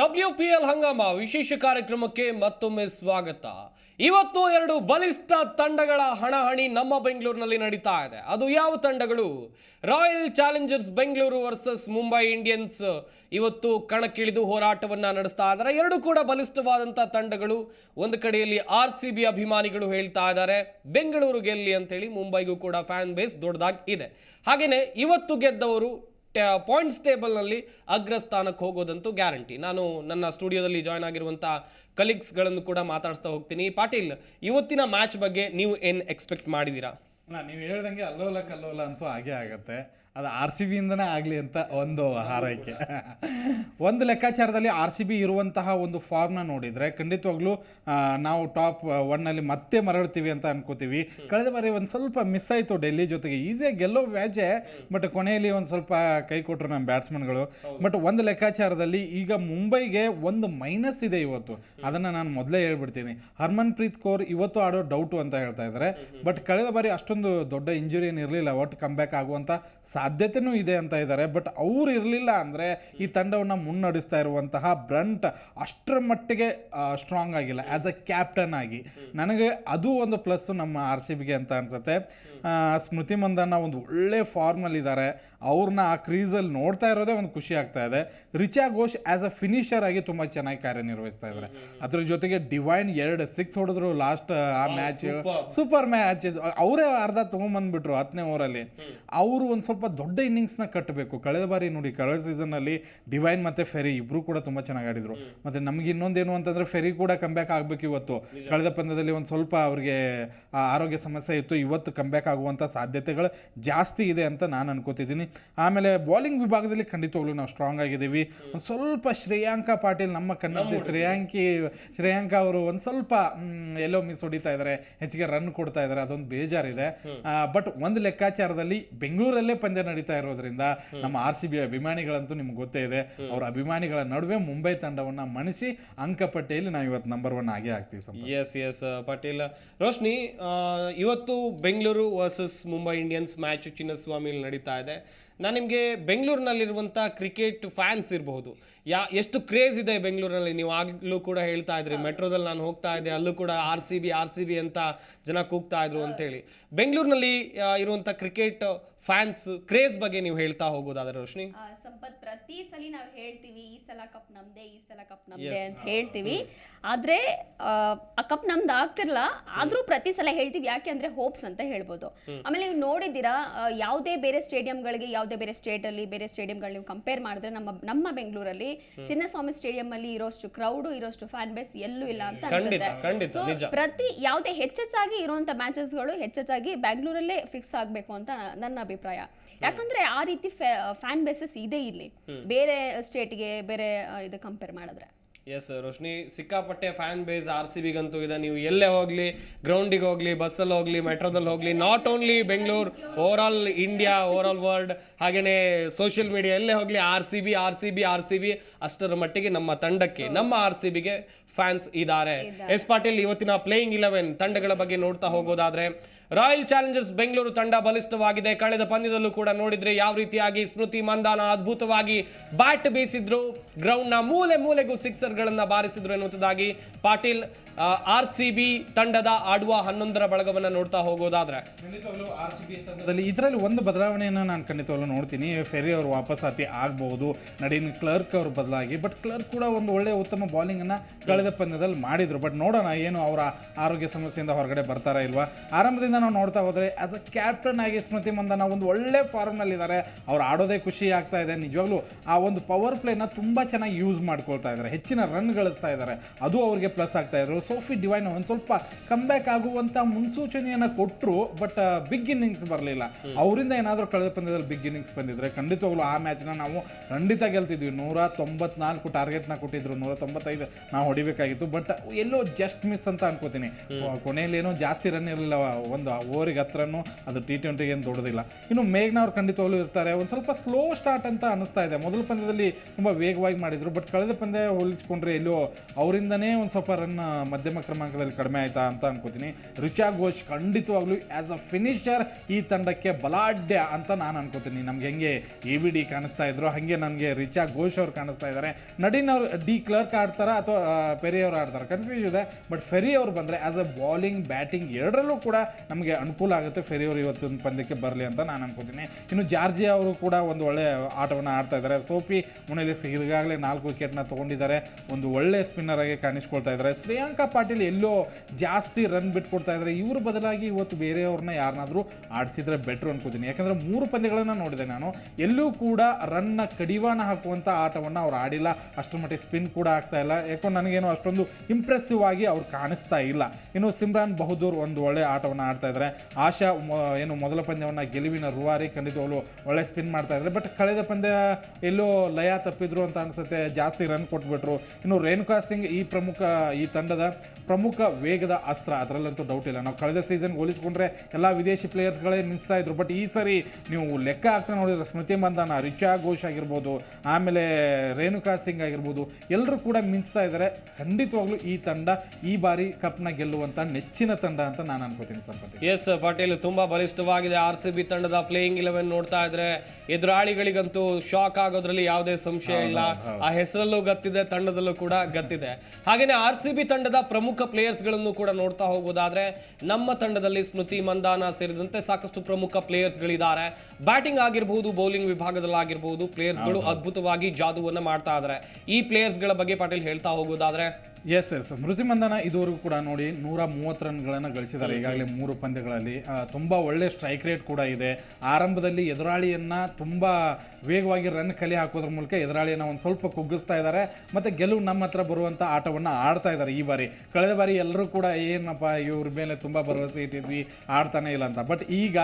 W P L Hungama ವಿಶೇಷ ಕಾರ್ಯಕ್ರಮಕ್ಕೆ ಮತ್ತೊಮ್ಮೆ ಸ್ವಾಗತ. ಇವತ್ತು ಎರಡು ಬಲಿಷ್ಠ ತಂಡಗಳ ಹಣಹಣಿ ನಮ್ಮ ಬೆಂಗಳೂರಿನಲ್ಲಿ ನಡೀತಾ ಇದೆ. ಅದು ಯಾವ ತಂಡಗಳು? Royal Challengers Bengaluru versus Mumbai Indians. ಇವತ್ತು ಕಣಕ್ಕಿಳಿದು ಹೋರಾಟವನ್ನು ನಡೆಸ್ತಾ ಇದ್ದಾರೆ. ಎರಡು ಕೂಡ ಬಲಿಷ್ಠವಾದಂಥ ತಂಡಗಳು. ಒಂದು ಕಡೆಯಲ್ಲಿ ಆರ್ ಸಿ ಬಿ ಅಭಿಮಾನಿಗಳು ಹೇಳ್ತಾ ಇದ್ದಾರೆ. ಬೆಂಗಳೂರು ಗೆಲ್ಲಿ ಅಂತೇಳಿ ಮುಂಬೈಗೂ ಕೂಡ ಫ್ಯಾನ್ ಬೇಸ್ ದೊಡ್ಡದಾಗಿ ಇದೆ. ಹಾಗೆಯೇ ಇವತ್ತು ಗೆದ್ದವರು ಪಾಯಿಂಟ್ಸ್ ಟೇಬಲ್ನಲ್ಲಿ ಅಗ್ರಸ್ಥಾನಕ್ಕೆ ಹೋಗೋದಂತೂ ಗ್ಯಾರಂಟಿ ನಾನು ನನ್ನ ಸ್ಟುಡಿಯೋದಲ್ಲಿ ಜಾಯ್ನ್ ಆಗಿರುವಂಥ ಕಲೀಗ್ಸ್ಗಳನ್ನು ಕೂಡ ಮಾತಾಡಿಸ್ತಾ ಹೋಗ್ತೀನಿ. ಪಾಟೀಲ್, ಇವತ್ತಿನ ಮ್ಯಾಚ್ ಬಗ್ಗೆ ನೀವು ಏನು ಎಕ್ಸ್ಪೆಕ್ಟ್ ಮಾಡಿದ್ದೀರಾ? ನೀವು ಹೇಳ್ದಂಗೆ ಅಲ್ಲೋಲ ಕಲ್ಲೋಲ ಅಂತೂ ಹಾಗೆ ಆಗತ್ತೆ. ಅದು ಆರ್ ಸಿ ಬಿಯಿಂದನೇ ಆಗಲಿ ಅಂತ ಒಂದು ಹಾರೈಕೆ. ಒಂದು ಲೆಕ್ಕಾಚಾರದಲ್ಲಿ ಆರ್ ಸಿ ಬಿ ಇರುವಂತಹ ಒಂದು ಫಾರ್ಮ್ನ ನೋಡಿದರೆ ಖಂಡಿತವಾಗ್ಲೂ ನಾವು ಟಾಪ್ ಒನ್ನಲ್ಲಿ ಮತ್ತೆ ಮರಳ್ತೀವಿ ಅಂತ ಅನ್ಕೋತೀವಿ. ಕಳೆದ ಬಾರಿ ಒಂದು ಸ್ವಲ್ಪ ಮಿಸ್ ಆಯಿತು ಡೆಲ್ಲಿ ಜೊತೆಗೆ. ಈಸಿಯಾಗಿ ಗೆಲ್ಲೋ ವ್ಯಾಜೆ ಬಟ್ ಕೊನೆಯಲ್ಲಿ ಒಂದು ಸ್ವಲ್ಪ ಕೈ ಕೊಟ್ಟರು ನಮ್ಮ ಬ್ಯಾಟ್ಸ್ಮನ್ಗಳು ಬಟ್ ಒಂದು ಲೆಕ್ಕಾಚಾರದಲ್ಲಿ ಈಗ ಮುಂಬೈಗೆ ಒಂದು ಮೈನಸ್ ಇದೆ ಇವತ್ತು. ಅದನ್ನು ನಾನು ಮೊದಲೇ ಹೇಳ್ಬಿಡ್ತೀನಿ. ಹರ್ಮನ್ ಪ್ರೀತ್ ಕೌರ್ ಇವತ್ತು ಆಡೋ ಡೌಟು ಅಂತ ಹೇಳ್ತಾ ಇದ್ದಾರೆ ಬಟ್ ಕಳೆದ ಬಾರಿ ಅಷ್ಟೊಂದು ದೊಡ್ಡ ಇಂಜುರಿ ಏನು ಇರಲಿಲ್ಲ. ಒಟ್ಟು ಕಮ್ಬ್ಯಾಕ್ ಆಗುವಂಥ ಸಾಧ್ಯತೆನೂ ಇದೆ ಅಂತ ಇದ್ದಾರೆ ಬಟ್ ಅವ್ರು ಇರಲಿಲ್ಲ ಅಂದರೆ ಈ ತಂಡವನ್ನು ಮುನ್ನಡೆಸ್ತಾ ಇರುವಂತಹ ಬ್ರಂಟ್ ಅಷ್ಟರ ಮಟ್ಟಿಗೆ ಸ್ಟ್ರಾಂಗ್ ಆಗಿಲ್ಲ. ಆ್ಯಸ್ ಅ ಕ್ಯಾಪ್ಟನ್ ಆಗಿ. ನನಗೆ ಅದು ಒಂದು ಪ್ಲಸ್ ನಮ್ಮ ಆರ್ ಸಿ ಬಿಗೆ ಅಂತ ಅನ್ಸುತ್ತೆ. ಸ್ಮೃತಿ ಮಂದಣ್ಣ ಒಂದು ಒಳ್ಳೆ ಫಾರ್ಮಲ್ಲಿದ್ದಾರೆ ಅವ್ರನ್ನ ಆ ಕ್ರೀಸಲ್ಲಿ ನೋಡ್ತಾ ಇರೋದೇ ಒಂದು ಖುಷಿ ಆಗ್ತಾ ಇದೆ. Richa Ghosh as a finisher ಆಗಿ ತುಂಬ ಚೆನ್ನಾಗಿ ಕಾರ್ಯನಿರ್ವಹಿಸ್ತಾ ಇದ್ದಾರೆ ಅದ್ರ ಜೊತೆಗೆ ಡಿವೈನ್ ಎರಡು ಸಿಕ್ಸ್ ಹೊಡೆದ್ರು ಲಾಸ್ಟ್ ಆ ಮ್ಯಾಚ್ ಸೂಪರ್ ಮ್ಯಾಚಸ್ ಅವರೇ ಅರ್ಧ ತೊಗೊಂಬಂದ್ಬಿಟ್ರು ಹತ್ತನೇ ಓವರಲ್ಲಿ ಅವರು ಒಂದು ಸ್ವಲ್ಪ ದೊಡ್ಡ ಇನ್ನಿಂಗ್ಸ್ನ ಕಟ್ಟಬೇಕು ಕಳೆದ ಬಾರಿ ನೋಡಿ ಕಳೆದ ಸೀಸನ್ನಲ್ಲಿ ಡಿವೈನ್ ಮತ್ತು ಫೆರಿ ಇಬ್ಬರು ಕೂಡ ತುಂಬ ಚೆನ್ನಾಗಿ ಆಡಿದ್ರು ಮತ್ತು ನಮಗೆ ಇನ್ನೊಂದೇನು ಅಂತಂದರೆ ಫೆರಿ ಕೂಡ ಕಂಬ್ಯಾಕ್ ಆಗಬೇಕು ಇವತ್ತು. ಕಳೆದ ಪಂದ್ಯದಲ್ಲಿ ಒಂದು ಸ್ವಲ್ಪ ಅವ್ರಿಗೆ ಆರೋಗ್ಯ ಸಮಸ್ಯೆ ಇತ್ತು. ಇವತ್ತು ಕಂಬ್ಯಾಕ್ ಆಗುವಂಥ ಸಾಧ್ಯತೆಗಳು ಜಾಸ್ತಿ ಇದೆ ಅಂತ ನಾನು ಅನ್ಕೋತಿದ್ದೀನಿ. ಆಮೇಲೆ ಬೌಲಿಂಗ್ ವಿಭಾಗದಲ್ಲಿ ಖಂಡಿತವಾಗ್ಲೂ ನಾವು ಸ್ಟ್ರಾಂಗ್ ಆಗಿದ್ದೀವಿ. ಒಂದು ಸ್ವಲ್ಪ ಶ್ರೇಯಾಂಕ ಪಾಟೀಲ್ ನಮ್ಮ ಕಣ್ಣಲ್ಲಿ ಶ್ರೇಯಾಂಕಿ ಶ್ರೇಯಾಂಕ ಅವರು ಒಂದು ಸ್ವಲ್ಪ ಎಲ್ಲೋ ಮಿಸ್ ಹೊಡಿತಾ ಇದ್ದಾರೆ ಹೆಚ್ಚಿಗೆ ರನ್ ಕೊಡ್ತಾ ಇದ್ದಾರೆ ಅದೊಂದು ಬೇಜಾರಿದೆ. ಬಟ್ ಒಂದು ಲೆಕ್ಕಾಚಾರದಲ್ಲಿ ಬೆಂಗಳೂರಲ್ಲೇ ಪಂದ್ಯ ನಡೀತಾ ಇರೋದ್ರಿಂದ ನಮ್ಮ ಆರ್ ಸಿ ಬಿ ಅಭಿಮಾನಿಗಳಂತೂ ನಿಮ್ಗೆ ಗೊತ್ತೇ ಇದೆ. ಅವ್ರ ಅಭಿಮಾನಿಗಳ ನಡುವೆ ಮುಂಬೈ ತಂಡವನ್ನ ಮಣಿಸಿ ಅಂಕಪಟ್ಟಿಯಲ್ಲಿ ನಾವು ಇವತ್ತು ನಂಬರ್ ಒನ್ ಆಗೇ ಆಗ್ತೀವಿ ಎಸ್ ಎಸ್ ಪಾಟೀಲ್. ರೋಶ್ನಿ ಇವತ್ತು Bengaluru versus Mumbai Indians match ಚಿನ್ನಸ್ವಾಮಿಯಲ್ಲಿ ನಡೀತಾ ಇದೆ. ನಾನು ನಿಮಗೆ ಬೆಂಗಳೂರಿನಲ್ಲಿರುವಂಥ ಕ್ರಿಕೆಟ್ ಫ್ಯಾನ್ಸ್ ಇರಬಹುದು. ಯಾ ಎಷ್ಟು ಕ್ರೇಜ್ ಇದೆ ಬೆಂಗಳೂರಿನಲ್ಲಿ? ನೀವು ಆಗಲೂ ಕೂಡ ಹೇಳ್ತಾ ಇದ್ರಿ ಮೆಟ್ರೋದಲ್ಲಿ ನಾನು ಹೋಗ್ತಾ ಇದ್ದೆ ಅಲ್ಲೂ ಕೂಡ R C B R C B ಅಂತ ಜನ ಕೂಗ್ತಾ ಇದ್ರು ಅಂತೇಳಿ. ಬೆಂಗಳೂರಿನಲ್ಲಿ ಇರುವಂಥ ಕ್ರಿಕೆಟ್ ಫ್ಯಾನ್ಸ್ ಕ್ರೇಜ್ ಬಗ್ಗೆ ನೀವು ಹೇಳ್ತಾ ಹೋಗೋದಾದ್ರೆ ರೋಶ್ನಿ? ಸಂಪತ್ ಪ್ರತಿ ಸಲ ನಾವು ಹೇಳ್ತೀವಿ ಈ ಸಲ ಕಪ್ ನಮ್ದೇ ಈ ಸಲ ಕಪ್ ನಮ್ದೇ ಅಂತ ಹೇಳ್ತೀವಿ. ಆದ್ರೆ ಆ, ಕಪ್ ನಮ್ದು ಆಗ್ತಿರ್ಲ ಆದ್ರೂ ಪ್ರತಿ ಸಲ ಹೇಳ್ತೀವಿ ಯಾಕೆ ಅಂದ್ರೆ ಹೋಪ್ಸ್ ಅಂತ ಹೇಳ್ಬೋದು. ಆಮೇಲೆ ನೀವು ನೋಡಿದ್ದೀರಾ ಯಾವುದೇ ಬೇರೆ ಸ್ಟೇಡಿಯಂಗಳಿಗೆ ಯಾವುದೇ ಬೇರೆ ಸ್ಟೇಟ್ ಅಲ್ಲಿ ಬೇರೆ ಸ್ಟೇಡಿಯಂಗಳು ನೀವು ಕಂಪೇರ್ ಮಾಡಿದ್ರೆ ನಮ್ಮ ನಮ್ಮ ಬೆಂಗಳೂರಲ್ಲಿ ಚಿನ್ನಸ್ವಾಮಿ ಸ್ಟೇಡಿಯಂ ಅಲ್ಲಿ ಇರೋಷ್ಟು ಕ್ರೌಡ್ ಇರೋಷ್ಟು ಫ್ಯಾನ್ ಬೇಸ್ ಎಲ್ಲೂ ಇಲ್ಲ ಅಂತ ಅನ್ಸುತ್ತೆ. ನಿಜ. ಪ್ರತಿ ಯಾವುದೇ ಹೆಚ್ಚೆಚ್ಚಾಗಿ ಇರುವಂತ ಮ್ಯಾಚಸ್ಗಳು ಹೆಚ್ಚೆಚ್ಚಾಗಿ ಬ್ಯಾಂಗ್ಳೂರಲ್ಲೇ ಫಿಕ್ಸ್ ಆಗಬೇಕು ಅಂತ ನನ್ನ ಅಭಿಪ್ರಾಯ. ಯಾಕಂದ್ರೆ ಆ ರೀತಿ ಫ್ಯಾನ್ ಬೇಸಸ್ ಇದೆ ಇಲ್ಲಿ. ಬೇರೆ ಸ್ಟೇಟ್ಗೆ ಬೇರೆ ಇದು ಕಂಪೇರ್ ಮಾಡಿದ್ರೆ. ಎಸ್ ರೋಶ್ನಿ ಸಿಕ್ಕಾಪಟ್ಟೆ ಫ್ಯಾನ್ ಬೇಸ್ ಆರ್ ಸಿ ಬಿಗಂತೂ ಇದೆ. ನೀವು ಎಲ್ಲೇ ಹೋಗ್ಲಿ ಗ್ರೌಂಡಿಗೆ ಹೋಗ್ಲಿ ಬಸ್ಸಲ್ಲಿ ಹೋಗ್ಲಿ ಮೆಟ್ರೋದಲ್ಲಿ ಹೋಗ್ಲಿ not only Bengaluru over all India over all world ಹಾಗೆಯೇ ಸೋಷಿಯಲ್ ಮೀಡಿಯಾ ಎಲ್ಲೇ ಹೋಗ್ಲಿ R C B R C B R C B ಅಷ್ಟರ ಮಟ್ಟಿಗೆ ನಮ್ಮ ತಂಡಕ್ಕೆ ನಮ್ಮ ಆರ್ ಸಿ ಬಿಗೆ ಫ್ಯಾನ್ಸ್ ಇದ್ದಾರೆ. ಎಸ್ ಪಾಟೀಲ್ ಇವತ್ತಿನ ಪ್ಲೇಯಿಂಗ್ ಇಲೆವೆನ್ ತಂಡಗಳ ಬಗ್ಗೆ ನೋಡ್ತಾ ಹೋಗೋದಾದ್ರೆ ರಾಯಲ್ ಚಾಲೆಂಜರ್ಸ್ ಬೆಂಗಳೂರು ತಂಡ ಬಲಿಷ್ಠವಾಗಿದೆ. ಕಳೆದ ಪಂದ್ಯದಲ್ಲೂ ಕೂಡ ನೋಡಿದ್ರೆ ಯಾವ ರೀತಿಯಾಗಿ ಸ್ಮೃತಿ ಮಂದಾನ ಅದ್ಭುತವಾಗಿ ಬ್ಯಾಟ್ ಬೀಸಿದ್ರು. ಗ್ರೌಂಡ್ನ ಮೂಲೆ ಮೂಲೆಗೂ ಸಿಕ್ಸರ್ಗಳನ್ನು ಬಾರಿಸಿದ್ರು ಎನ್ನುವುದಾಗಿ ಪಾಟೀಲ್ ಆರ್ ಸಿ ಬಿ ತಂಡದ ಆಡುವ ಹನ್ನೊಂದರ ಬಳಗವನ್ನ ನೋಡ್ತಾ ಹೋಗೋದಾದ್ರೆ. ತಂಡದಲ್ಲಿ ಇದರಲ್ಲಿ ಒಂದು ಬದಲಾವಣೆಯನ್ನು ನಾನು ಖಂಡಿತವಾಗ್ಲೂ ನೋಡ್ತೀನಿ. ಫೆರಿ ಅವರು ವಾಪಸಾತಿ ಆಗ್ಬೋದು. ನಡೀನ್ ಕ್ಲರ್ಕ್ ಅವರು ಬದಲಾಗಿ, ಬಟ್ ಕ್ಲರ್ಕ್ ಕೂಡ ಒಂದು ಒಳ್ಳೆಯ ಉತ್ತಮ ಬೌಲಿಂಗನ್ನು ಕಳೆದ ಪಂದ್ಯದಲ್ಲಿ ಮಾಡಿದರು. ಬಟ್ ನೋಡೋಣ ಏನು ಅವರ ಆರೋಗ್ಯ ಸಮಸ್ಯೆಯಿಂದ ಹೊರಗಡೆ ಬರ್ತಾರಾ ಇಲ್ವಾ? ಆರಂಭದಿಂದ ನಾವು ನೋಡ್ತಾ ಹೋದರೆ ಆಸ್ ಅ ಕ್ಯಾಪ್ಟನ್ ಆಗಿ ಸ್ಮೃತಿ ಮಂದನ ಒಂದು ಒಳ್ಳೆ ಫಾರ್ಮ್ನಲ್ಲಿದ್ದಾರೆ ಅವ್ರು ಆಡೋದೇ ಖುಷಿ ಆಗ್ತಾ ಇದೆ. ನಿಜವಾಗ್ಲೂ ಆ ಒಂದು ಪವರ್ ಪ್ಲೇನ ತುಂಬ ಚೆನ್ನಾಗಿ ಯೂಸ್ ಮಾಡ್ಕೊಳ್ತಾ ಇದ್ದಾರೆ. ಹೆಚ್ಚಿನ ರನ್ ಗಳಿಸ್ತಾ ಇದ್ದಾರೆ. ಅದು ಅವ್ರಿಗೆ ಪ್ಲಸ್ ಆಗ್ತಾ ಇದ್ರು. ಸೋಫಿ ಡಿವೈನ್ ಒಂದು ಸ್ವಲ್ಪ ಕಮ್ಬ್ಯಾಕ್ ಆಗುವಂಥ ಮುನ್ಸೂಚನೆಯನ್ನು ಕೊಟ್ಟರು ಬಟ್ ಬಿಗ್ ಇನ್ನಿಂಗ್ಸ್ ಬರಲಿಲ್ಲ. ಅವರಿಂದ ಏನಾದರೂ ಕಳೆದ ಪಂದ್ಯದಲ್ಲಿ ಬಿಗ್ ಇನ್ನಿಂಗ್ಸ್ ಬಂದಿದ್ರೆ ಖಂಡಿತವಾಗ್ಲೂ ಆ ಮ್ಯಾಚ್ನ ನಾವು ಖಂಡಿತ ಗೆಲ್ತಿದ್ವಿ. ನೂರ ತೊಂಬತ್ನಾಲ್ಕು ಟಾರ್ಗೆಟ್ನ ಕೊಟ್ಟಿದ್ರು. ನೂರ ತೊಂಬತ್ತೈದು ನಾವು ಹೊಡಿಬೇಕಾಗಿತ್ತು. ಬಟ್ ಎಲ್ಲೋ ಜಸ್ಟ್ ಮಿಸ್ ಅಂತ ಅನ್ಕೋತೀನಿ. ಕೊನೆಯಲ್ಲಿ ಏನೋ ಜಾಸ್ತಿ ರನ್ ಇರಲಿಲ್ಲ ಒಂದು ಒಂದು ಓವರಿಗೆ ಹತ್ರನೂ ಅದು ಟಿ ಟ್ವೆಂಟಿಗೆ ಏನು ದೊಡ್ಡದಿಲ್ಲ. ಇನ್ನು ಮೇಘ್ನ ಅವ್ರು ಖಂಡಿತವಾಗ್ಲೂ ಇರ್ತಾರೆ. ಒಂದು ಸ್ವಲ್ಪ ಸ್ಲೋ ಸ್ಟಾರ್ಟ್ ಅಂತ ಅನಿಸ್ತಾ ಇದೆ. ಮೊದಲ ಪಂದ್ಯದಲ್ಲಿ ತುಂಬ ವೇಗವಾಗಿ ಮಾಡಿದರು ಬಟ್ ಕಳೆದ ಪಂದ್ಯ ಹೋಲಿಸ್ಕೊಂಡ್ರೆ ಎಲ್ಲೋ ಅವರಿಂದನೇ ಒಂದು ಸ್ವಲ್ಪ ರನ್ ಮಧ್ಯಮ ಕ್ರಮಾಂಕದಲ್ಲಿ ಕಡಿಮೆ ಆಯ್ತಾ ಅಂತ ಅನ್ಕೋತೀನಿ. ರಿಚಾ ಘೋಷ್ ಖಂಡಿತವಾಗ್ಲೂ ಆ್ಯಸ್ ಅ ಫಿನಿಷರ್ ಈ ತಂಡಕ್ಕೆ ಬಲಾಢ್ಯ ಅಂತ ನಾನು ಅನ್ಕೋತೀನಿ. ನಮ್ಗೆ ಹೆಂಗೆ ಎ ವಿ ಡಿ ಕಾಣಿಸ್ತಾ ಇದ್ರು, ಹಾಗೆ ನನಗೆ ರಿಚಾ ಘೋಷ್ ಅವ್ರು ಕಾಣಿಸ್ತಾ ಇದ್ದಾರೆ ನಡಿನ್ ಅವರು, ಡಿ ಕ್ಲರ್ಕ್ ಆಡ್ತಾರಾ ಅಥವಾ ಫೆರಿ ಆಡ್ತಾರೆ? ಕನ್ಫ್ಯೂಸ್ ಇದೆ. ಬಟ್ ಫೆರಿ ಅವ್ರು ಬಂದರೆ ಆ್ಯಸ್ ಅ ಬಾಲಿಂಗ್ ಬ್ಯಾಟಿಂಗ್ ಎರಡರಲ್ಲೂ ಕೂಡ ನಮಗೆ ಅನುಕೂಲ ಆಗುತ್ತೆ ಫೆರಿಯವರು ಇವತ್ತಿನ ಪಂದ್ಯಕ್ಕೆ ಬರಲಿ ಅಂತ ನಾನು ಅನ್ಕೋತೀನಿ. ಇನ್ನು ಜಾರ್ಜಿಯಾ ಅವರು ಕೂಡ ಒಂದು ಒಳ್ಳೆ ಆಟವನ್ನು ಆಡ್ತಾ ಇದ್ದಾರೆ. ಸೋಪಿ ಮುನೆಲಿಕ್ಸ್ ಈಗಾಗಲೇ ನಾಲ್ಕು ವಿಕೆಟ್ನ ತೊಗೊಂಡಿದ್ದಾರೆ. ಒಂದು ಒಳ್ಳೆ ಸ್ಪಿನ್ನರ್ ಆಗಿ ಕಾಣಿಸ್ಕೊಳ್ತಾ ಇದ್ದಾರೆ. ಶ್ರೇಯಾಂಕ ಪಾಟೀಲ್ ಎಲ್ಲೋ ಜಾಸ್ತಿ ರನ್ ಬಿಟ್ಕೊಡ್ತಾ ಇದ್ದಾರೆ. ಇವ್ರ ಬದಲಾಗಿ ಇವತ್ತು ಬೇರೆಯವ್ರನ್ನ ಯಾರನ್ನಾದರೂ ಆಡಿಸಿದ್ರೆ ಬೆಟ್ರು ಅನ್ಕೋತೀನಿ. ಯಾಕಂದರೆ ಮೂರು ಪಂದ್ಯಗಳನ್ನು ನೋಡಿದೆ ನಾನು. ಎಲ್ಲೂ ಕೂಡ ರನ್ನ ಕಡಿವಾಣ ಹಾಕುವಂಥ ಆಟವನ್ನು ಅವ್ರು ಆಡಿಲ್ಲ. ಅಷ್ಟರ ಮಟ್ಟಿಗೆ ಸ್ಪಿನ್ ಕೂಡ ಆಗ್ತಾ ಇಲ್ಲ. ಯಾಕೋ ನನಗೇನು ಅಷ್ಟೊಂದು ಇಂಪ್ರೆಸಿವ್ ಆಗಿ ಅವ್ರು ಕಾಣಿಸ್ತಾ ಇಲ್ಲ. ಇನ್ನು ಸಿಮ್ರಾನ್ ಬಹದ್ದೂರ್ ಒಂದು ಒಳ್ಳೆ ಆಟವನ್ನು ಆಡ್ತಾ ಇದ್ದಾರೆ ಆಶಾ ಏನು ಮೊದಲ ಪಂದ್ಯವನ್ನು ಗೆಲುವಿನ ರೂವಾರಿ ಅವಳು ಒಳ್ಳೆ ಸ್ಪಿನ್ ಮಾಡ್ತಾ ಇದ್ದಾರೆ ಬಟ್ ಕಳೆದ ಪಂದ್ಯ ಎಲ್ಲೋ ಲಯ ತಪ್ಪಿದ್ರು ಅಂತ ಅನ್ಸುತ್ತೆ. ಜಾಸ್ತಿ ರನ್ ಕೊಟ್ಬಿಟ್ರು. ಇನ್ನು ರೇಣುಕಾ ಸಿಂಗ್ ಈ ಪ್ರಮುಖ, ಈ ತಂಡದ ಪ್ರಮುಖ ವೇಗದ ಅಸ್ತ್ರ. ಅದರಲ್ಲಂತೂ ಡೌಟ್ ಇಲ್ಲ. ನಾವು ಕಳೆದ ಸೀಸನ್ ಹೋಲಿಸ್ಕೊಂಡ್ರೆ ಎಲ್ಲ ವಿದೇಶಿ ಪ್ಲೇಯರ್ಸ್ಗಳೇ ನಿಲ್ಲಿಸ್ತಾ ಇದ್ರು. ಬಟ್ ಈ ಸರಿ ನೀವು ಲೆಕ್ಕ ಆಗ್ತಾ ನೋಡಿದ್ರೆ ಸ್ಮೃತಿ ಮಂದಾನ, ರಿಚಾ ಘೋಷ್ ಆಗಿರ್ಬೋದು, ಆಮೇಲೆ ರೇಣುಕಾ ಸಿಂಗ್ ಆಗಿರ್ಬೋದು ಎಲ್ಲರೂ ಕೂಡ ಮಿಂಚ್ತಾ ಇದ್ದಾರೆ ಖಂಡಿತವಾಗ್ಲೂ ಈ ತಂಡ ಈ ಬಾರಿ ಕಪ್ನ ಗೆಲ್ಲುವಂಥ ನೆಚ್ಚಿನ ತಂಡ ಅಂತ ನಾನು ಅನ್ಕೋತೀನಿ ಸಂಪತ್ತಿ ಎಸ್ ಪಾಟೀಲ್ ತುಂಬಾ ಬಲಿಷ್ಠವಾಗಿದೆ. ಆರ್ ಸಿ ಬಿ ತಂಡದ ಪ್ಲೇಯಿಂಗ್ ಇಲೆವೆನ್ ನೋಡ್ತಾ ಇದ್ರೆ ಎದುರಾಳಿಗಳಿಗಂತೂ ಶಾಕ್ ಆಗೋದ್ರಲ್ಲಿ ಯಾವುದೇ ಸಂಶಯ ಇಲ್ಲ. ಆ ಹೆಸರಲ್ಲೂ ಗತ್ತಿದೆ ತಂಡದಲ್ಲೂ ಕೂಡ ಗತ್ತಿದೆ. ಹಾಗೇನೆ ಆರ್ ಸಿ ಬಿ ತಂಡದ ಪ್ರಮುಖ ಪ್ಲೇಯರ್ಸ್ಗಳನ್ನು ಕೂಡ ನೋಡ್ತಾ ಹೋಗೋದಾದ್ರೆ ನಮ್ಮ ತಂಡದಲ್ಲಿ ಸ್ಮೃತಿ ಮಂದಾನ ಸೇರಿದಂತೆ ಸಾಕಷ್ಟು ಪ್ರಮುಖ ಪ್ಲೇಯರ್ಸ್ ಗಳಿದ್ದಾರೆ. ಬ್ಯಾಟಿಂಗ್ ಆಗಿರಬಹುದು ಬೌಲಿಂಗ್ ವಿಭಾಗದಲ್ಲಾಗಿರಬಹುದು ಪ್ಲೇಯರ್ಸ್ಗಳು ಅದ್ಭುತವಾಗಿ ಜಾದುವನ್ನ ಮಾಡ್ತಾ ಇದ್ದಾರೆ ಈ ಪ್ಲೇಯರ್ಸ್ಗಳ ಬಗ್ಗೆ ಪಾಟೀಲ್ ಹೇಳ್ತಾ ಹೋಗೋದಾದ್ರೆ ಎಸ್ ಎಸ್ ಸ್ಮೃತಿ ಮಂದನ ಇದುವರೆಗೂ ಕೂಡ ನೋಡಿ ನೂರ ಮೂವತ್ತು ರನ್ಗಳನ್ನು ಗಳಿಸಿದ್ದಾರೆ. ಈಗಾಗಲೇ ಮೂರು ಪಂದ್ಯಗಳಲ್ಲಿ ತುಂಬ ಒಳ್ಳೆ ಸ್ಟ್ರೈಕ್ ರೇಟ್ ಕೂಡ ಇದೆ. ಆರಂಭದಲ್ಲಿ ಎದುರಾಳಿಯನ್ನು ತುಂಬ ವೇಗವಾಗಿ ರನ್ ಕಲೆ ಹಾಕೋದ್ರ ಮೂಲಕ ಎದುರಾಳಿಯನ್ನು ಒಂದು ಸ್ವಲ್ಪ ಕುಗ್ಗಿಸ್ತಾ ಇದ್ದಾರೆ. ಮತ್ತು ಗೆಲುವು ನಮ್ಮ ಹತ್ರ ಬರುವಂಥ ಆಟವನ್ನು ಆಡ್ತಾ ಇದ್ದಾರೆ ಈ ಬಾರಿ. ಕಳೆದ ಬಾರಿ ಎಲ್ಲರೂ ಕೂಡ ಏನಪ್ಪ ಇವ್ರ ಮೇಲೆ ತುಂಬ ಭರವಸೆ ಇಟ್ಟಿದ್ವಿ ಆಡ್ತಾನೆ ಇಲ್ಲ ಅಂತ. ಬಟ್ ಈಗ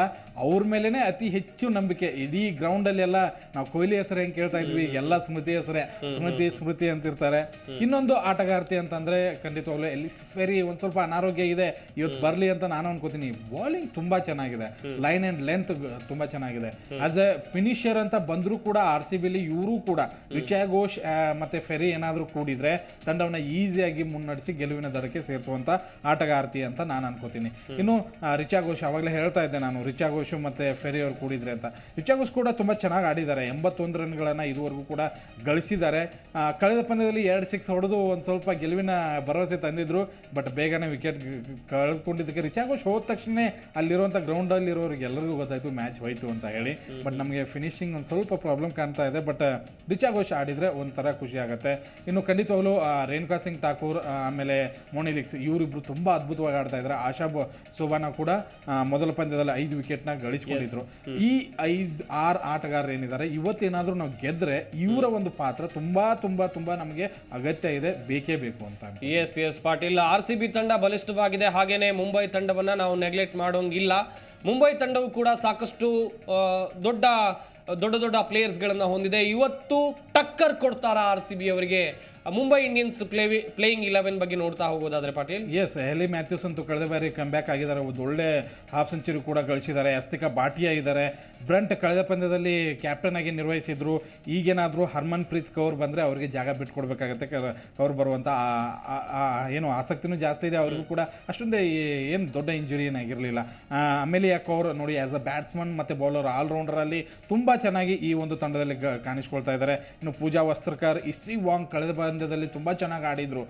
ಅವ್ರ ಮೇಲೇ ಅತಿ ಹೆಚ್ಚು ನಂಬಿಕೆ. ಇಡೀ ಗ್ರೌಂಡಲ್ಲೆಲ್ಲ ನಾವು ಕೊಹ್ಲಿ ಹೆಸರು ಹೆಂಗೆ ಕೇಳ್ತಾ ಇದ್ವಿ. ಎಲ್ಲ ಸ್ಮೃತಿ ಹೆಸರೇ. ಸ್ಮೃತಿ ಸ್ಮೃತಿ ಅಂತಿರ್ತಾರೆ. ಇನ್ನೊಂದು ಆಟಗಾರ್ತಿ ಅಂತಂದ್ರೆ ಖಂಡಿತವಾಗ್ಲೂ ಎಲ್ಲಿ ಫೆರಿ ಒಂದ್ ಸ್ವಲ್ಪ ಅನಾರೋಗ್ಯ ಇದೆ ಇವತ್ತು ಬರಲಿ ಅಂತ ನಾನು ಅನ್ಕೋತೀನಿ. ಬೌಲಿಂಗ್ ತುಂಬಾ ಚೆನ್ನಾಗಿದೆ. ಲೈನ್ ಅಂಡ್ ಲೆಂತ್ ತುಂಬಾ ಚೆನ್ನಾಗಿದೆ. ಆಸ್ ಎ ಫಿನಿಷರ್ ಅಂತ ಬಂದರೂ ಕೂಡ ಆರ್ ಸಿ ಬಿಲಿ ಇವರು ಕೂಡ ರಿಚಾ ಘೋಷ್ ಮತ್ತೆ ಫೆರಿ ಏನಾದರೂ ಕೂಡಿದ್ರೆ ತಂಡವನ್ನ ಈಸಿಯಾಗಿ ಮುನ್ನಡೆಸಿ ಗೆಲುವಿನ ದರಕ್ಕೆ ಸೇರಿಸುವಂತ ಆಟಗಾರ್ತಿ ಅಂತ ನಾನು ಅನ್ಕೋತೀನಿ. ಇನ್ನು ರಿಚಾ ಘೋಷ್ ಅವಾಗಲೇ ಹೇಳ್ತಾ ಇದ್ದೆ ನಾನು. ರಿಚಾ ಘೋಷ್ ಮತ್ತೆ ಫೆರಿ ಅವರು ಕೂಡಿದ್ರೆ ಅಂತ. ರಿಚಾ ಘೋಷ್ ಕೂಡ ತುಂಬಾ ಚೆನ್ನಾಗಿ ಆಡಿದ್ದಾರೆ. ಎಂಬತ್ತೊಂದು ರನ್ಗಳನ್ನ ಇದುವರೆಗೂ ಕೂಡ ಗಳಿಸಿದ್ದಾರೆ. ಕಳೆದ ಪಂದ್ಯದಲ್ಲಿ ಎರಡು ಸಿಕ್ಸ್ ಹೊಡೆದು ಒಂದು ಸ್ವಲ್ಪ ಗೆಲುವಿನ ಭರವಸೆ ತಂದಿದ್ರು ಬಟ್ ಬೇಗನೆ ವಿಕೆಟ್ ಕಳೆದುಕೊಂಡಿದ್ದಕ್ಕೆ ರಿಚ್ ಘೋಷ್ ಹೋದ ತಕ್ಷಣ ಅಲ್ಲಿರುವಂಥ ಗ್ರೌಂಡಲ್ಲಿರೋರಿಗೆಲ್ಲರಿಗೂ ಗೊತ್ತಾಯ್ತು ಮ್ಯಾಚ್ ಹೋಯ್ತು ಅಂತ ಹೇಳಿ. ಬಟ್ ನಮಗೆ ಫಿನಿಶಿಂಗ್ ಒಂದು ಸ್ವಲ್ಪ ಪ್ರಾಬ್ಲಮ್ ಕಾಣ್ತಾ ಇದೆ ಬಟ್ ರಿಚಾ ಘೋಷ್ ಆಡಿದ್ರೆ ಒಂಥರ ಖುಷಿ ಆಗುತ್ತೆ. ಇನ್ನು ಖಂಡಿತವಾಗ್ಲೂ ರೇಣುಕಾ ಸಿಂಗ್ ಠಾಕೂರ್ ಆಮೇಲೆ ಮೋನಿಲಿಕ್ಸ್ ಇವರಿಬ್ಬರು ತುಂಬ ಅದ್ಭುತವಾಗಿ ಆಡ್ತಾ ಇದ್ದಾರೆ ಆಶಾ ಸೋಬಾನ ಕೂಡ ಮೊದಲ ಪಂದ್ಯದಲ್ಲಿ ಐದು ವಿಕೆಟ್ನ ಗಳಿಸಿಕೊಂಡಿದ್ರು. ಈ ಐದು ಆರು ಆಟಗಾರರು ಏನಿದ್ದಾರೆ ಇವತ್ತೇನಾದರೂ ನಾವು ಗೆದ್ರೆ ಇವರ ಒಂದು ಪಾತ್ರ ತುಂಬಾ ತುಂಬಾ ತುಂಬಾ ನಮಗೆ ಅಗತ್ಯ ಇದೆ ಬೇಕೇ ಬೇಕು. Yes yes Patil R C B ತಂಡ ಬಲಿಷ್ಠವಾಗಿದೆ. ಹಾಗೇನೆ ಮುಂಬೈ ತಂಡವನ್ನು ನಾವು ನೆಗ್ಲೆಕ್ಟ್ ಮಾಡೋಂಗಿಲ್ಲ. ಮುಂಬೈ ತಂಡವು ಕೂಡ ಸಾಕಷ್ಟು ದೊಡ್ಡ ದೊಡ್ಡ ದೊಡ್ಡ ಪ್ಲೇಯರ್ಸ್ಗಳನ್ನು ಹೊಂದಿದೆ. ಇವತ್ತು ಟಕ್ಕರ್ ಕೊಡ್ತಾರ ಆರ್ ಸಿ ಬಿ ಅವರಿಗೆ? Mumbai Indians play playing eleven ಬಗ್ಗೆ ನೋಡ್ತಾ ಹೋಗೋದಾದ್ರೆ ಪಾಟೀಲ್? ಎಸ್ ಹೆಲಿ ಮ್ಯಾಥ್ಯೂಸ್ ಅಂತೂ ಕಳೆದ ಬಾರಿ ಕಮ್ ಬ್ಯಾಕ್ ಆಗಿದ್ದಾರೆ. ಒಂದು ಒಳ್ಳೆ ಹಾಫ್ ಸೆಂಚುರಿ ಕೂಡ ಗಳಿಸಿದ್ದಾರೆ. ಅಸ್ತಿಕಾ ಬಾಟಿಯಾ ಇದ್ದಾರೆ. ಬ್ರಂಟ್ ಕಳೆದ ಪಂದ್ಯದಲ್ಲಿ ಕ್ಯಾಪ್ಟನ್ ಆಗಿ ನಿರ್ವಹಿಸಿದ್ರು. ಈಗೇನಾದರೂ ಹರ್ಮನ್ ಪ್ರೀತ್ ಕೌರ್ ಬಂದರೆ ಅವರಿಗೆ ಜಾಗ ಬಿಟ್ಕೊಡ್ಬೇಕಾಗತ್ತೆ. ಕೌರ್ ಬರುವಂಥ ಏನು ಆಸಕ್ತಿನೂ ಜಾಸ್ತಿ ಇದೆ. ಅವ್ರಿಗೂ ಕೂಡ ಅಷ್ಟೊಂದು ಏನು ದೊಡ್ಡ ಇಂಜುರಿ ಏನಾಗಿರಲಿಲ್ಲ ಆಮೇಲೆ ಯಾಕೆ ಅವರು ನೋಡಿ ಆ್ಯಸ್ ಅ ಬ್ಯಾಟ್ಸ್ಮನ್ ಮತ್ತು ಬೌಲರ್ ಆಲ್ರೌಂಡರಲ್ಲಿ ತುಂಬ ಚೆನ್ನಾಗಿ ಈ ಒಂದು ತಂಡದಲ್ಲಿ ಕಾಣಿಸ್ಕೊಳ್ತಾ ಇದ್ದಾರೆ. ಇನ್ನು ಪೂಜಾ ವಸ್ತ್ರಕರ್ ಇಸ್ಸಿ ವಾಂಗ್ ಕಳೆದ ಪಂದ್ಯದಲ್ಲಿ ತುಂಬ ಚೆನ್ನಾಗಿ ಆಡಿದ್ರು.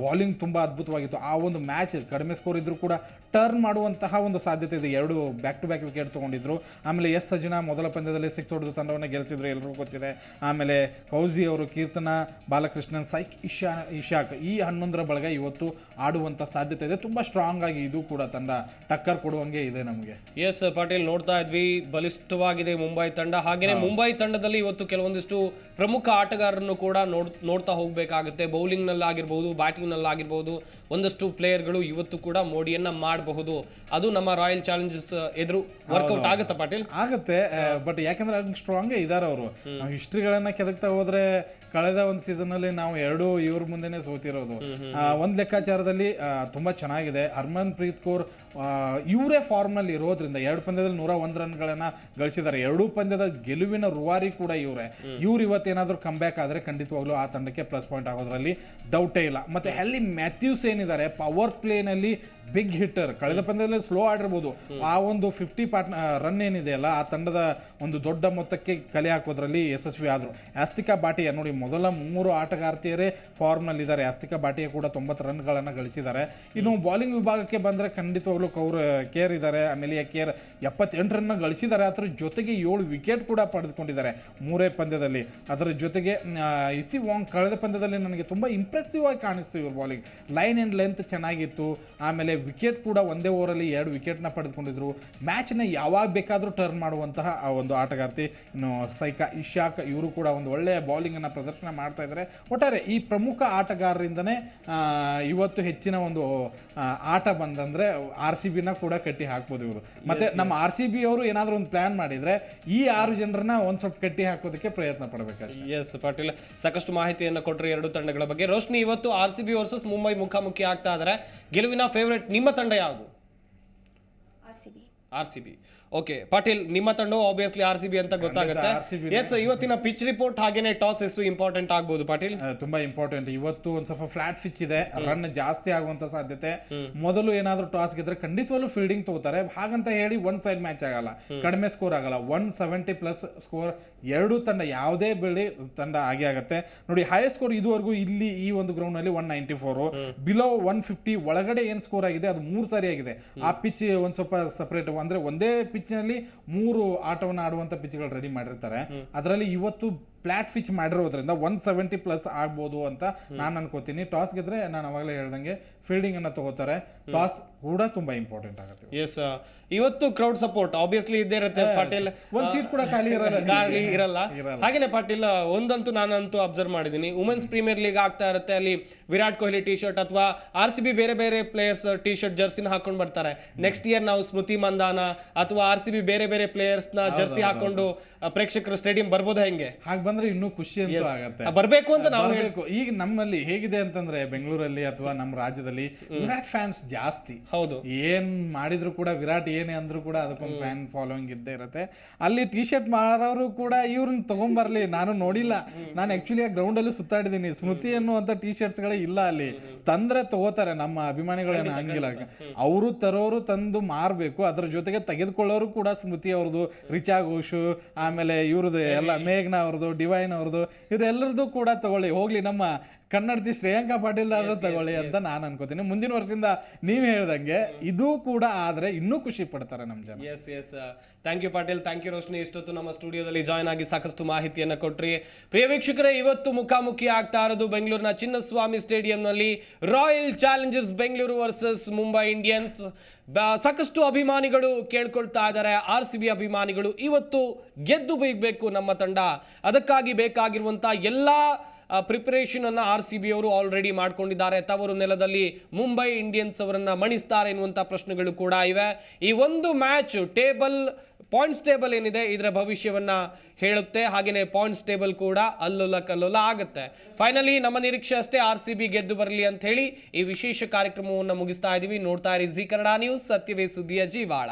ಬಾಲಿಂಗ್ ತುಂಬ ಅದ್ಭುತವಾಗಿತ್ತು. ಆ ಒಂದು ಮ್ಯಾಚ್ ಕಡಿಮೆ ಸ್ಕೋರ್ ಇದ್ದರೂ ಕೂಡ ಟರ್ನ್ ಮಾಡುವಂತಹ ಒಂದು ಸಾಧ್ಯತೆ ಇದೆ. ಎರಡು ಬ್ಯಾಕ್ ಟು ಬ್ಯಾಕ್ ವಿಕೆಟ್ ತೊಗೊಂಡಿದ್ರು. ಆಮೇಲೆ ಎಸ್ ಸಜಿನ ಮೊದಲ ಪಂದ್ಯದಲ್ಲಿ ಸಿಕ್ಸ್ ಹೊಡೆದು ತಂಡವನ್ನು ಗೆಲ್ಲಿಸಿದ್ರು ಎಲ್ಲರಿಗೂ ಗೊತ್ತಿದೆ. ಆಮೇಲೆ ಕೌಜಿ ಅವರು ಕೀರ್ತನ ಬಾಲಕೃಷ್ಣನ್ ಸೈಕ್ ಇಶಾ ಇಶಾಕ್ ಈ ಹನ್ನೊಂದರ ಬಳಗ ಇವತ್ತು ಆಡುವಂಥ ಸಾಧ್ಯತೆ ಇದೆ. ತುಂಬ ಸ್ಟ್ರಾಂಗ್ ಆಗಿ ಇದು ಕೂಡ ತಂಡ ಟಕ್ಕರ್ ಕೊಡುವಂಗೆ ಇದೆ ನಮಗೆ. ಎಸ್ ಪಾಟೀಲ್ ನೋಡ್ತಾ ಇದ್ವಿ. ಬಲಿಷ್ಠವಾಗಿದೆ ಮುಂಬೈ ತಂಡ. ಹಾಗೆಯೇ ಮುಂಬೈ ತಂಡದಲ್ಲಿ ಇವತ್ತು ಕೆಲವೊಂದಿಷ್ಟು ಪ್ರಮುಖ ಆಟಗಾರರನ್ನು ಕೂಡ ನೋಡ್ ನೋಡ್ತಾ ಹೋಗ್ಬೇಕಾಗುತ್ತೆ ಮಾಡಬೇಕಾಗುತ್ತೆ ಬೌಲಿಂಗ್ನಲ್ಲಾಗಿರ್ಬೋದು ಬ್ಯಾಟಿಂಗ್ನಲ್ಲಾಗಿರ್ಬೋದು ಒಂದಷ್ಟು ಪ್ಲೇಯರ್ಗಳು ಇವತ್ತು ಕೂಡ ಮೋಡಿಯನ್ನ ಮಾಡಬಹುದು. ಅದು ನಮ್ಮ ರಾಯಲ್ ಚಾಲೆಂಜರ್ಸ್ ಎದುರು ವರ್ಕೌಟ್ ಆಗುತ್ತೆ ಪಾಟೀಲ್? ಆಗುತ್ತೆ. ಬಟ್ ಯಾಕಂದ್ರೆ ಸ್ಟ್ರಾಂಗೇ ಇದಾರೆ ಅವರು. ಹಿಸ್ಟ್ರಿಗಳನ್ನ ಕೆದಕ್ತಾ ಹೋದ್ರೆ ಕಳೆದ ಒಂದು ಸೀಸನ್ ಅಲ್ಲಿ ನಾವು ಎರಡು ಇವ್ರ ಮುಂದೆನೆ ಸೋತಿರೋದು. ಒಂದ್ ಲೆಕ್ಕಾಚಾರದಲ್ಲಿ ತುಂಬಾ ಚೆನ್ನಾಗಿದೆ. ಹರ್ಮನ್ ಪ್ರೀತ್ ಕೌರ್ ಇವರೇ ಫಾರ್ಮ್ನಲ್ಲಿ ಇರೋದ್ರಿಂದ ಎರಡು ಪಂದ್ಯದಲ್ಲಿ ನೂರ ಒಂದ್ ರನ್ ಗಳನ್ನ ಗಳಿಸಿದ್ದಾರೆ. ಎರಡೂ ಪಂದ್ಯದ ಗೆಲುವಿನ ರುವಾರಿ ಕೂಡ ಇವರೇ. ಇವ್ರು ಇವತ್ತೇನಾದ್ರೂ ಕಮ್ ಬ್ಯಾಕ್ ಆದ್ರೆ ಖಂಡಿತವಾಗ್ಲೂ ಆ ತಂಡಕ್ಕೆ ಪ್ಲಸ್ ಪಾಯಿಂಟ್ ಆಗೋದ್ರಲ್ಲಿ ಡೌಟೇ ಇಲ್ಲ. ಮತ್ತೆ ಅಲ್ಲಿ ಮ್ಯಾಥ್ಯೂಸ್ ಏನಿದ್ದಾರೆ ಪವರ್ ಪ್ಲೇನಲ್ಲಿ ಬಿಗ್ ಹಿಟ್ಟರ್ ಕಳೆದ ಪಂದ್ಯದಲ್ಲಿ ಸ್ಲೋ ಆಡಿರ್ಬೋದು. ಆ ಒಂದು ಫಿಫ್ಟಿ ಪಾರ್ಟ್ ರನ್ ಏನಿದೆ ಅಲ್ಲ ಆ ತಂಡದ ಒಂದು ದೊಡ್ಡ ಮೊತ್ತಕ್ಕೆ ಕಲೆ ಹಾಕೋದ್ರಲ್ಲಿ ಯಶಸ್ವಿ ಆದರು. ಆಸ್ತಿಕಾ ಬಾಟಿಯ ನೋಡಿ ಮೊದಲ ಮೂರು ಆಟಗಾರ್ತಿಯರೇ ಫಾರ್ಮ್ನಲ್ಲಿದ್ದಾರೆ ಆಸ್ತಿಕಾ ಬಾಟಿಯ ಕೂಡ ತೊಂಬತ್ತು ರನ್ಗಳನ್ನು ಗಳಿಸಿದ್ದಾರೆ. ಇನ್ನು ಬಾಲಿಂಗ್ ವಿಭಾಗಕ್ಕೆ ಬಂದರೆ ಖಂಡಿತವಾಗ್ಲೂ ಕೌರ್ ಕೇರ್ ಇದ್ದಾರೆ. ಆಮೇಲೆ ಕೇರ್ ಎಪ್ಪತ್ತೆಂಟು ರನ್ನ ಗಳಿಸಿದ್ದಾರೆ. ಅದರ ಜೊತೆಗೆ ಏಳು ವಿಕೆಟ್ ಕೂಡ ಪಡೆದುಕೊಂಡಿದ್ದಾರೆ ಮೂರೇ ಪಂದ್ಯದಲ್ಲಿ. ಅದರ ಜೊತೆಗೆ ಇಸಿ ವಾಂಗ್ ಕಳೆದ ಪಂದ್ಯದಲ್ಲಿ ನನಗೆ ತುಂಬ ಇಂಪ್ರೆಸಿವ್ ಆಗಿ ಕಾಣಿಸ್ತು ಇವ್ರ ಬಾಲಿಂಗ್ ಲೈನ್ ಆ್ಯಂಡ್ ಲೆಂತ್ ಚೆನ್ನಾಗಿತ್ತು. ಆಮೇಲೆ ವಿಕೆಟ್ ಕೂಡ ಒಂದೇ ಓವರಲ್ಲಿ ಎರಡು ವಿಕೆಟ್ನ ಪಡೆದುಕೊಂಡಿದ್ರು. ಮ್ಯಾಚ್ನ ಯಾವಾಗ ಬೇಕಾದರೂ ಟರ್ನ್ ಮಾಡುವಂತಹ ಆ ಒಂದು ಆಟಗಾರ್ತಿ ಇನ್ನು ಸೈಕಾ ಇಶಾಕ್ ಇವರು ಕೂಡ ಒಂದು ಒಳ್ಳೆಯ ಬೌಲಿಂಗನ್ನು ಪ್ರದರ್ಶನ ಮಾಡ್ತಾ ಇದ್ದಾರೆ ಒಟ್ಟಾರೆ ಈ ಪ್ರಮುಖ ಆಟಗಾರರಿಂದನೇ ಇವತ್ತು ಹೆಚ್ಚಿನ ಒಂದು ಆಟ ಬಂದಂದ್ರೆ ಆರ್ ಸಿ ಬಿನ ಕೂಡ ಕಟ್ಟಿ ಹಾಕ್ಬೋದು ಇವರು. ಮತ್ತೆ ನಮ್ಮ ಆರ್ ಸಿ ಬಿ ಅವರು ಏನಾದರೂ ಒಂದು ಪ್ಲಾನ್ ಮಾಡಿದ್ರೆ ಈ ಆರು ಜನರನ್ನ ಒಂದು ಸ್ವಲ್ಪ ಕಟ್ಟಿ ಹಾಕೋದಕ್ಕೆ ಪ್ರಯತ್ನ ಪಡಬೇಕಷ್ಟೇ. ಎಸ್ ಪಾಟೀಲ್. ಸಾಕಷ್ಟು ಮಾಹಿತಿಯನ್ನು ಕೊಟ್ಟರು ಎರಡು ತಂಡಗಳ ಬಗ್ಗೆ. ರೋಶ್ನಿ ಇವತ್ತು R C B versus Mumbai ಮುಖಾಮುಖಿ ಆಗ್ತಾ ಇದ್ದಾರೆ ಗೆಲುವಿನ ಫೇವರೇಟ್ ನಿಮ್ಮ ತಂಡ ಯಾವುದು? R C B R C B okay Patil ನಿಮ್ಮ ತಂಡ ಆಬ್ವಿಯಸ್ಲಿ ಆರ್ ಸಿ ಬಿ ಅಂತ ಗೊತ್ತಾಗುತ್ತೆ. RCB ಎಸ್ ಇವತ್ತಿನ ಪಿಚ್ ರಿಪೋರ್ಟ್ ಹಾಗೇನೆ ಟಾಸ್ ಎಷ್ಟು ಇಂಪಾರ್ಟೆಂಟ್ ಆಗ್ಬೋದು ಪಾಟೀಲ್ ಆ, ತುಂಬಾ ಇಂಪಾರ್ಟೆಂಟ್ ಇವತ್ತು ಒಂದ್ ಸ್ವಲ್ಪ ಫ್ಲಾಟ್ ಪಿಚ್ ಇದೆ. ರನ್ ಜಾಸ್ತಿ ಆಗುವಂತ ಸಾಧ್ಯತೆ. ಮೊದಲು ಏನಾದ್ರು ಟಾಸ್ ಗೆದ್ರೆ ಖಂಡಿತವಾಗ್ಲೂ ಫೀಲ್ಡಿಂಗ್ ತಗೋತಾರೆ. ಹಾಗಂತ ಹೇಳಿ ಒನ್ ಸೈಡ್ ಮ್ಯಾಚ್ ಆಗಲ್ಲ. ಕಡಿಮೆ ಸ್ಕೋರ್ ಆಗಲ್ಲ. ಒನ್ ಸೆವೆಂಟಿ ಪ್ಲಸ್ ಸ್ಕೋರ್ ಎರಡು ತಂಡ ಯಾವುದೇ ಬೆಳಿ ತಂಡ ಆಗೇ ಆಗತ್ತೆ. ನೋಡಿ ಹೈ ಸ್ಕೋರ್ ಇದುವರೆಗೂ ಇಲ್ಲಿ ಈ ಒಂದು ಗ್ರೌಂಡ್ನಲ್ಲಿ one ninety four below one fifty ಒಳಗಡೆ ಏನ್ ಸ್ಕೋರ್ ಆಗಿದೆ ಅದು ಮೂರ್ ಸಾರಿ ಆಗಿದೆ ಆ ಪಿಚ್ ಒಂದ್ ಸ್ವಲ್ಪ ಸಪರೇಟ್ ಅಂದ್ರೆ ಒಂದೇ pitch ನಲ್ಲಿ ಮೂರು ಆಟವನ್ನು ಆಡುವಂತ ಪಿಚ್ಗಳು ರೆಡಿ ಮಾಡಿರ್ತಾರೆ. ಅದರಲ್ಲಿ ಇವತ್ತು ಫ್ಲಾಟ್ ಫಿಚ್ ಮಾಡಿರೋದ್ರಿಂದ ಒನ್ ಸೆವೆಂಟಿ ಪ್ಲಸ್ ಆಗ್ಬೋದು ಅಂತ ನಾನು ಅನ್ಕೋತೀನಿ. ಟಾಸ್ ಗೆದ್ರೆ ನಾನು ಅವಾಗಲೇ ಹೇಳ್ದಂಗೆ ಫೀಲ್ಡಿಂಗ್ ಅನ್ನ ತಗೋತಾರೆ. ಟಾಸ್ ಕೂಡ ತುಂಬಾ ಇಂಪಾರ್ಟೆಂಟ್ ಆಗುತ್ತೆ. ಎಸ್ ಇವತ್ತು ಕ್ರೌಡ್ ಸಪೋರ್ಟ್ ಆಬ್ವಿಯಸ್ಲಿ ಇದ್ದೇ ಇರುತ್ತೆ. ಪಾಟೀಲ್ ಒಂದ್ ಸೀಟ್ ಕೂಡ ಖಾಲಿ ಇರಲ್ಲ. ಖಾಲಿ ಇರಲ್ಲ. ಹಾಗೇನೆ ಪಾಟೀಲ್ ಒಂದಂತೂ ನಾನಂತೂ ಅಬ್ಸರ್ವ್ ಮಾಡಿದ್ದೀನಿ ವುಮೆನ್ಸ್ ಪ್ರೀಮಿಯರ್ ಲೀಗ್ ಆಗ್ತಾ ಇರುತ್ತೆ. ಅಲ್ಲಿ ವಿರಾಟ್ ಕೊಹ್ಲಿ ಟಿ ಶರ್ಟ್ ಅಥವಾ ಆರ್ ಸಿ ಬಿ ಬೇರೆ ಬೇರೆ ಪ್ಲೇಯರ್ಸ್ ಟಿ ಶರ್ಟ್ ಜರ್ಸಿನ ಹಾಕೊಂಡು ಬರ್ತಾರೆ. ನೆಕ್ಸ್ಟ್ ಇಯರ್ ನಾವು ಸ್ಮೃತಿ ಮಂದಾನ ಅಥವಾ ಆರ್ ಸಿ ಬಿ ಬೇರೆ ಬೇರೆ ಪ್ಲೇಯರ್ಸ್ನ ಜರ್ಸಿ ಹಾಕೊಂಡು ಪ್ರೇಕ್ಷಕರು ಸ್ಟೇಡಿಯಂ ಬರ್ಬೋದಾ ಹೆಂಗೆ? ಹಾಗೆ ಬಂದ್ರೆ ಇನ್ನೂ ಖುಷಿ ಅಂತ ಆಗತ್ತೆ. ಬರಬೇಕು ಅಂತ ನಾವು ಹೇಳಬೇಕು ಈಗ ನಮ್ಮಲ್ಲಿ ಹೇಗಿದೆ ಅಂತಂದ್ರೆ ಬೆಂಗಳೂರಲ್ಲಿ ಅಥವಾ ನಮ್ಮ ರಾಜ್ಯದಲ್ಲಿ ವಿರಾಟ್ ಫ್ಯಾನ್ಸ್ ಜಾಸ್ತಿ. ಹೌದು. ಏನ್ ಮಾಡಿದ್ರು ಕೂಡ ವಿರಾಟ್ ಏನೇ ಅಂದ್ರು ಕೂಡ ಅದಕ್ಕೊಂದು ಫ್ಯಾನ್ ಫಾಲೋಯಿಂಗ್ ಇದ್ದೇ ಇರುತ್ತೆ. ಅಲ್ಲಿ ಟಿ ಶರ್ಟ್ ಮಾರೋರು ಕೂಡ ಇವ್ರನ್ನ ತಗೊಂಡ್ಬರ್ಲಿ ನಾನು ನೋಡಿಲ್ಲ. ನಾನು ಆಕ್ಚುಲಿ ಆ ಗ್ರೌಂಡ್ ಅಲ್ಲಿ ಸುತ್ತಾಡಿದ್ದೀನಿ ಸ್ಮೃತಿ ಅನ್ನುವಂತ ಟಿ ಶರ್ಟ್ಸ್ಗಳೇ ಇಲ್ಲ ಅಲ್ಲಿ. ತಂದ್ರೆ ತಗೋತಾರೆ ನಮ್ಮ ಅಭಿಮಾನಿಗಳೇನ ಹಂಗಿಲ್ಲ. ಅವರು ತರೋರು ತಂದು ಮಾರಬೇಕು. ಅದ್ರ ಜೊತೆಗೆ ತೆಗೆದುಕೊಳ್ಳೋರು ಕೂಡ ಸ್ಮೃತಿ ಅವ್ರದ್ದು ರಿಚಾ ಘೋಷು ಆಮೇಲೆ ಇವ್ರದ್ದು ಎಲ್ಲ ಮೇಘ್ನಾ ಅವ್ರದ್ದು ಡಿವೈನ್ ಅವ್ರದ್ದು ಇವ್ರೆಲ್ಲರದ್ದು ಕೂಡ ತಗೊಳ್ಳಿ ಹೋಗ್ಲಿ ನಮ್ಮ ಕನ್ನಡತಿ ಶ್ರೇಯಾಂಕಾ ಪಾಟೀಲ್ ಆದ್ರೂ ತಗೊಳ್ಳಿ ಅಂತ ನಾನು ಅನ್ಕೋತೀನಿ. ಮುಂದಿನ ವರ್ಷದಿಂದ ನೀವು ಹೇಳ್ದಂಗೆ ಇದು ಕೂಡ ಆದ್ರೆ ಇನ್ನೂ ಖುಷಿ ಪಡ್ತಾರೆ ನಮ್ಮ ಜನ. Yes yes thank you Patil. Thank you Roshni. ಇಷ್ಟೊತ್ತು ನಮ್ಮ ಸ್ಟುಡಿಯೋದಲ್ಲಿ ಜಾಯ್ನ್ ಆಗಿ ಸಾಕಷ್ಟು ಮಾಹಿತಿಯನ್ನು ಕೊಟ್ರಿ. ಪ್ರಿಯ ವೀಕ್ಷಕರೇ ಇವತ್ತು ಮುಖಾಮುಖಿ ಆಗ್ತಾ ಇರೋದು ಬೆಂಗಳೂರಿನ Chinnaswamy ಸ್ಟೇಡಿಯಂನಲ್ಲಿ Royal Challengers Bengaluru versus Mumbai Indians ಸಾಕಷ್ಟು ಅಭಿಮಾನಿಗಳು ಕೇಳ್ಕೊಳ್ತಾ ಇದ್ದಾರೆ. ಆರ್ ಸಿ ಬಿ ಅಭಿಮಾನಿಗಳು ಇವತ್ತು ಗೆದ್ದು ಬೀಗಬೇಕು ನಮ್ಮ ತಂಡ. ಅದಕ್ಕಾಗಿ ಬೇಕಾಗಿರುವಂಥ ಎಲ್ಲ ಪ್ರಿಪರೇಷನ್ ಅನ್ನ ಆರ್ ಸಿ ಬಿ ಅವರು ಆಲ್ರೆಡಿ ಮಾಡ್ಕೊಂಡಿದ್ದಾರೆ. ತವರು ನೆಲದಲ್ಲಿ ಮುಂಬೈ ಇಂಡಿಯನ್ಸ್ ಅವರನ್ನ ಮಣಿಸ್ತಾರೆ ಎನ್ನುವಂಥ ಪ್ರಶ್ನೆಗಳು ಕೂಡ ಇವೆ. ಈ ಒಂದು ಮ್ಯಾಚ್ ಟೇಬಲ್ ಪಾಯಿಂಟ್ಸ್ ಟೇಬಲ್ ಏನಿದೆ, ಇದರ ಭವಿಷ್ಯವನ್ನ ಹೇಳುತ್ತೆ. ಹಾಗೆಯೇ ಪಾಯಿಂಟ್ಸ್ ಟೇಬಲ್ ಕೂಡ ಅಲ್ಲೋಲ ಕಲ್ಲೋಲ ಆಗುತ್ತೆ. ಫೈನಲಿ ನಮ್ಮ ನಿರೀಕ್ಷೆ ಅಷ್ಟೇ ಆರ್ ಸಿ ಬಿ ಗೆದ್ದು ಬರಲಿ ಅಂತ ಹೇಳಿ ಈ ವಿಶೇಷ ಕಾರ್ಯಕ್ರಮವನ್ನು ಮುಗಿಸ್ತಾ ಇದ್ದೀವಿ ನೋಡ್ತಾ ಇರಿ ಜಿ ಕನ್ನಡ ನ್ಯೂಸ್ ಸತ್ಯವೇ ಸುದ್ದಿಯ ಜೀವಾಳ.